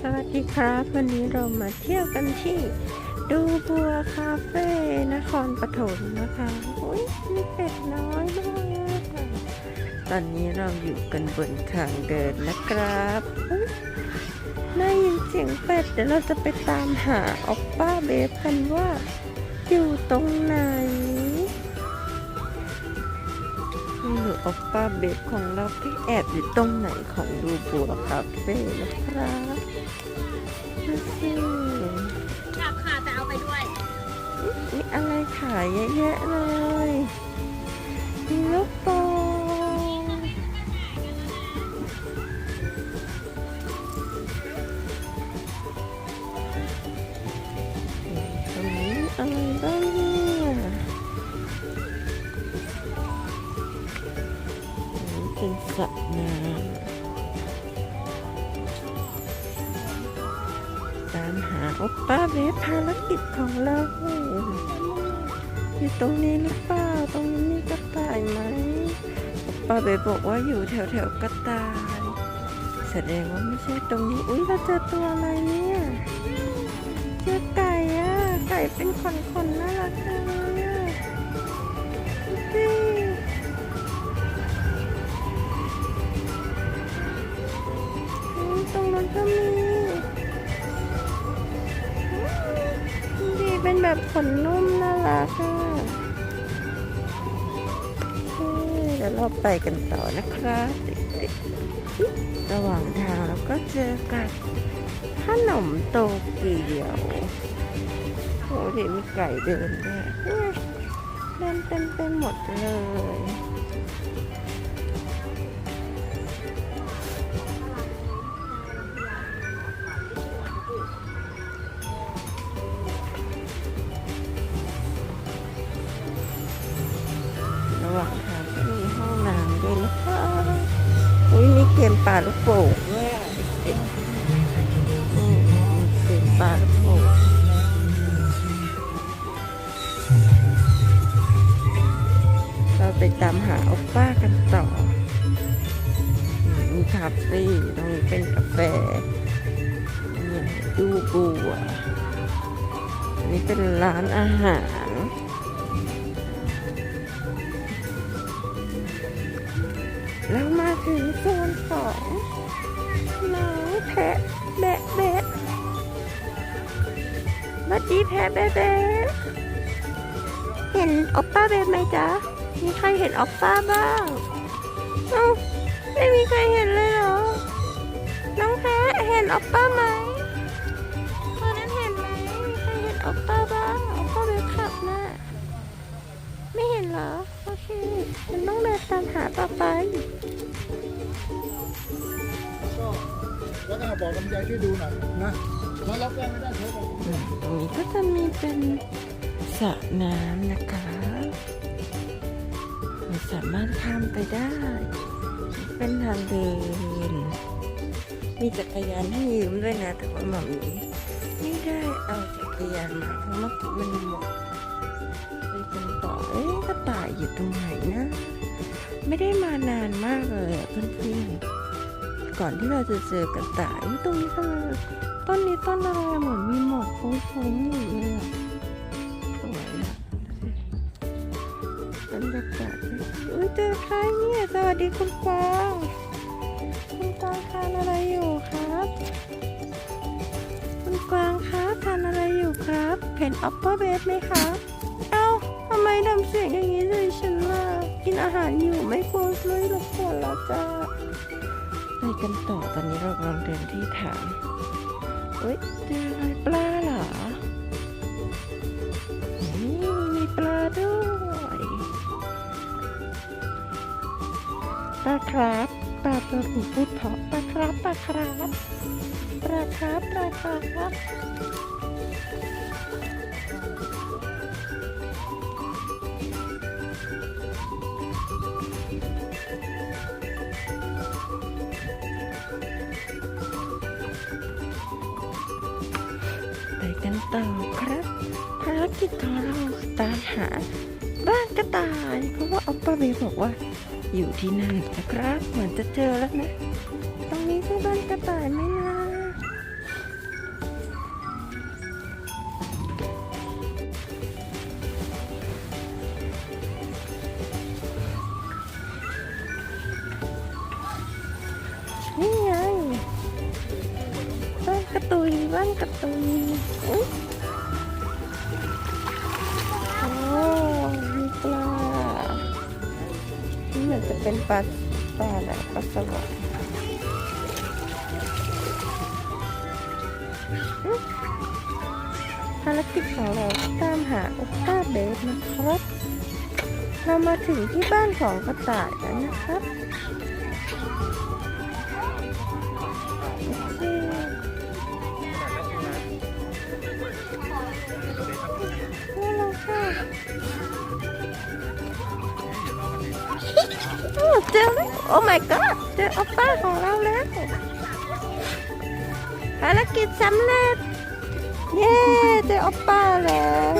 สวัสดีครับ วันนี้เรามาเที่ยวกันที่ดูบัวคาเฟ่นครปฐมนะคะอุ้ยมีเป็ดน้อยด้วยค่ะตอนนี้เราอยู่กันบนทางเดินนะครับอุ๊ยได้ยินเสียงเป็ดเดี๋ยวเราจะไปตามหาออปป้าเบฟกันว่า อยู่ตรงไหน นี่หนูออปป้าเบฟของเราที่แอบอยู่ตรงไหนของดูบัวคาเฟ่นะครับมาสิกลับค่ะแต่เอาไปด้วย มีอะไรขายเยอะแยะเลย ตามหาโอปป้าเวฟภารกิจของเราอยู่ตรงนี้หรือเปล่า ตรงนี้มีกระต่ายไหมป้าเบย์บอกว่าอยู่แถวแถวกระต่าย แสดงว่าไม่ใช่ตรงนี้ อุ้ยเราเจอตัวอะไรเนี่ย เจอไก่อะไก่เป็นขนๆน่ารักจัง นแบบขนนุ่มน่ารักค่ะเดี๋ยวเราไปกันต่อนะครับระหว่างทางเราก็เจอกับขนมโตเกียวโอ้ยมีไก่เดินด้วยเนี่ยเดินเต็มไปหมดเลย ลาลูกโป่งเด็กๆอืมมีเกมปลาลูกโป่งเราไปตามหาโอปป้ากันต่อมีคาเฟ่ตรงนี้เป็นกาแฟดูบัวอันนี้เป็นร้านอาหารเรามา ถึงโซนของน้องแพะแบะแบะบัดดี้แพะแบะแบะเห็นออปป้าเบะไหมจ๊ะ มีใครเห็นออปป้าบ้างเอ้าไม่มีใครเห็นเลยเหรอ น้องแพะเห็นออปป้าไหมตอนนั้นเห็นไหมมีใครเห็นออปป้าบ้างออปป้าเบะขับนะไม่เห็นเหรอ โอเคฉันต้องเดินตามหาต่อไป แล้วก็บอกลำไยช่วยดูหน่อยนะแล้วรับแจ้งไม่ได้โทรบอกอืมตรงนี้ก็จะมีเป็นสระน้ำนะคะเราสามารถข้ามไปได้ เป็นทางเดิน มีจักรยานให้ยืมด้วยนะ แต่ว่าหมามีไม่ได้เอาจักรยานมาเพราะเมื่อกี้มันหมดไปกันต่อเอ๊ะกระต่ายอยู่ตรงไหนนะ ไม่ได้มานานมากเลยเพื่อนๆ ก่อนที่เราจะเจอกระต่ายอุ๊ยตรงนี้ทำไมต้นนี้ต้นอะไรเหมือนมีหมอกฟุ้งๆอยู่เลยอะสวยอะบรรยากาศอุ้ยเจอใครเนี่ยสวัสดีคุณกวางคุณกวางทานอะไรอยู่ครับ คุณกวางครับทานอะไรอยู่ครับเห็นออปเปอร์เบสไหมครับ ทำไมดำเสียงอย่างนี้เลยฉันล่ะกินอาหารอยู่ไม่กลัวเลยรบกวนแล้วจ้าไปกันต่อตอนนี้เรากำลังเดินที่ฐานเฮ้ยเจออะไรปลาเหรอมีปลาด้วยปลาครับปลาตัวหูพูดเพาะปลาครับปลาครับปลาครับปลาครับ ต่อครับภารกิจของเราตามหาบ้านกระต่าย เพราะว่าอัปปาเบย์บอกว่า อยู่ที่นั่นนะครับ เหมือนจะเจอแล้วนะ ตรงนี้ใช่กระต่ายไหม เป็นปลาปลาอะไรปลาสวายอืมภารกิจของเราตามหาโอป้าเบสนะครับ เรามาถึงที่บ้านของกระต่ายแล้วนะครับนี่เราค่ะ เจอแล้วโอ้ my god เจอโอป้าของเราแล้วภารกิจสำเร็จ เย้เจอโอป้าแล้ว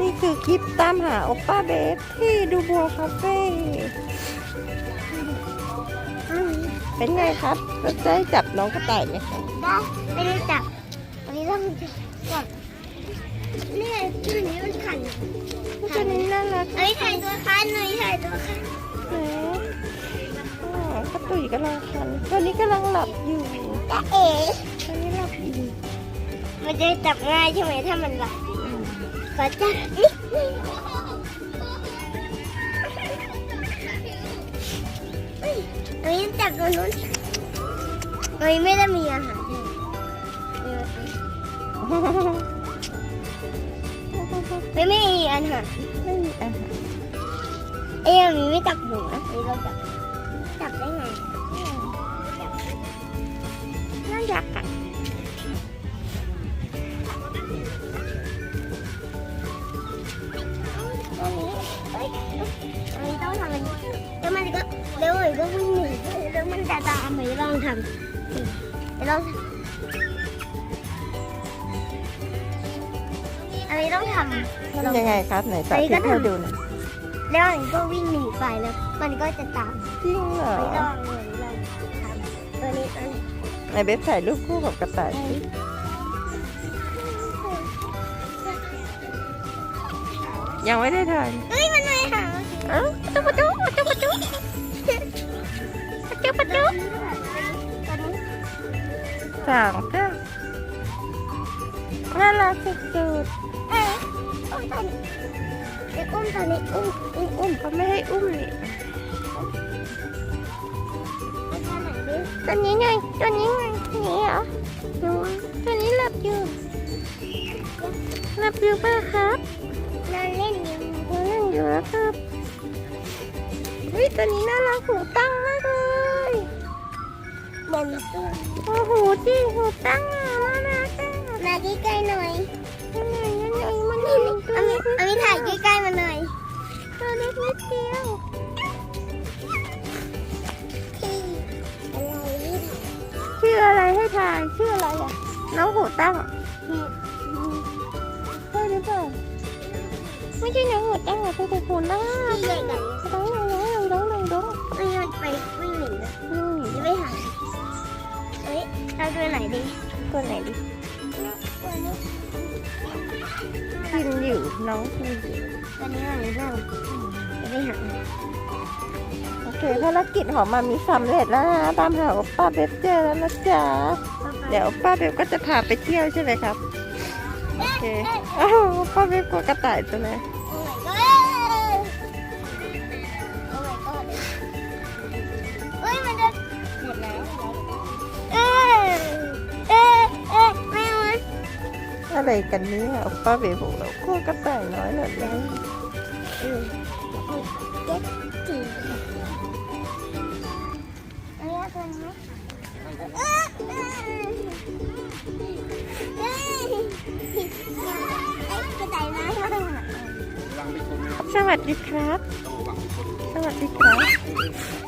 นี่คือคลิปตามหาโอป้าเบสที่ดูบัวคาเฟ่เป็นไงครับเราจะได้จับน้องกระต่ายไหมครับได้ไม่ได้จับวันนี้ต้องจับนี่ไงตัวนี้มันขันตัวนี้น่ารักเอ้ยถ่ายตัวคันหน่อยถ่ายตัวคันแล้ว อ๋อกระตุยกำลังคันตัวนี้กำลังหลับอยู่ตาเอ๋ตัวนี้หลับอยู่มันจะจับง่ายใช่ไหมถ้ามันหลับขอจับนิดนึงเฮ้ยอันนี้จับตัวนู้นอันนี้ไม่ได้มีอาหารไม่มีอาหารไม่มีอาหาร เอ้ยมีไม่จับหัวมีเราจับจับได้ไงน่ารักอะอันนี้เอ้ยอันนี้ต้องทำอันนี้แล้วมันก็แล้วมันก็วิ่งหนีแล้วมันจะตามไปลองทำไปลองอันนี้ต้องทำทำยังไงครับไหนสาธิตให้ดูหน่อย แล้วมันก็วิ่งหนีไปแล้ว มันก็จะตามจริงเหรอไปลองเลยลองทำตัวนี้ตัวนี้ไหนเบสถ่ายรูปคู่กับกระต่ายสิยังไม่ได้ถ่ายเฮ้ยมันเลยหางเอ้าประจุประจุประจุประจุประจุประจุตัวนี้สามก็น่ารักสุดเอ้ยอุ้มตัวนี้ เด็กอุ้มตัวนี้อุ้มอุ้มอุ้มๆเขาไม่ให้อุ้มนี่ไปทางไหนดิตัวนี้ไงตัวนี้ไงนี่เหรอหนูตัวนี้หลับอยู่หลับอยู่ป่ะครับนอนเล่นอยู่หนูนั่งอยู่แล้วครับเฮ้ยตัวนี้น่ารักหูตั้งมากเลยเหมือนตัวโอ้โหจริงหูตั้งอะน่ารักอะมาใกล้ๆหน่อย นี่นี่เอามีเอามีถ่ายใกล้ๆมาหน่อยตัวเล็กนิดเดียวที่อะไรที่ถ่ายชื่ออะไรให้ทายชื่ออะไรอะ น้องหูตั้งนี่ใช่หรือเปล่าไม่ใช่น้องหูตั้งอะตัวหูตั้งที่ใหญ่กันร้องร้องร้องร้องร้องวิ่งไปวิ่งหนีนะอืมจะไม่หายเฮ้ยเอาตัวไหนดีตัวไหนดิตัวนี้ กินอยู่น้องกินอยู่ตันนี้อะไรบ้างไม่หางโอเคภารกิจของมามีสำเร็จแล้วนะตามหาโอป้าเบฟเจอแล้วนะจ๊ะเดี๋ยวโอป้าเบฟก็จะพาไปเที่ยวใช่ไหมครับโอเคอ้าวโอป้าเบฟกลัวกระต่ายตัวไหน อะไรกันเนี่ยโอป้าเบฟบอกเรากลัวกระต่ายน้อยเหรอเนี่ยเจ็ดสี่อันนี้ตัวนี้ไหมเอ๊ะเอ๊ะเอ๊ะเอ๊ะกระต่ายน้อยมากวางไปชนสวัสดีครับ สวัสดีครับ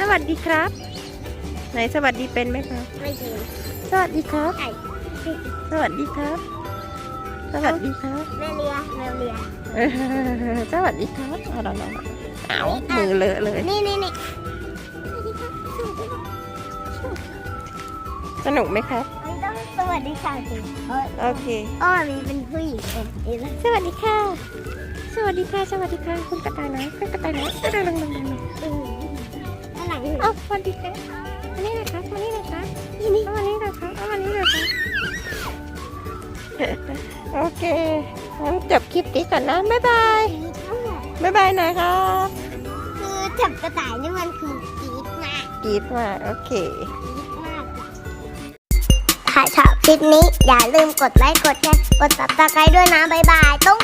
สวัสดีครับ ไหนสวัสดีเป็นไหมครับ ไม่จริงสวัสดีครับไก่สวัสดีครับ สวัสดีครับแม่เลียแมวเลียเออสวัสดีครับเอาเราเราเอามือเลอะเลย นี่นี่นี่สนุกไหมครับ มันต้องสวัสดีค่ะสิเอ้ยโอเคอ้อมีเป็นผู้หญิงเองนี่ละสวัสดีค่ะ สวัสดีค่ะ สวัสดีค่ะ คุณกระต่ายน้อยคุณกระต่ายน้อยดังดังดังดัง เอ้าสวัสดีค่ะมานี่นะครับมานี่นะครับนี่นี่มานี่นะครับเอามานี่นะครับโอเคงั้นจบคลิปนี้ก่อนนะบ๊ายบายบ๊ายบายหนะครับคือจับกระต่ายนี่มันคือกรี๊ดมากกรีดมากโอเคถ้าชอบคลิปนี้อย่าลืมกดไลค์กดแชร์กด subscribe ด้วยนะบ๊ายบายตุ้ง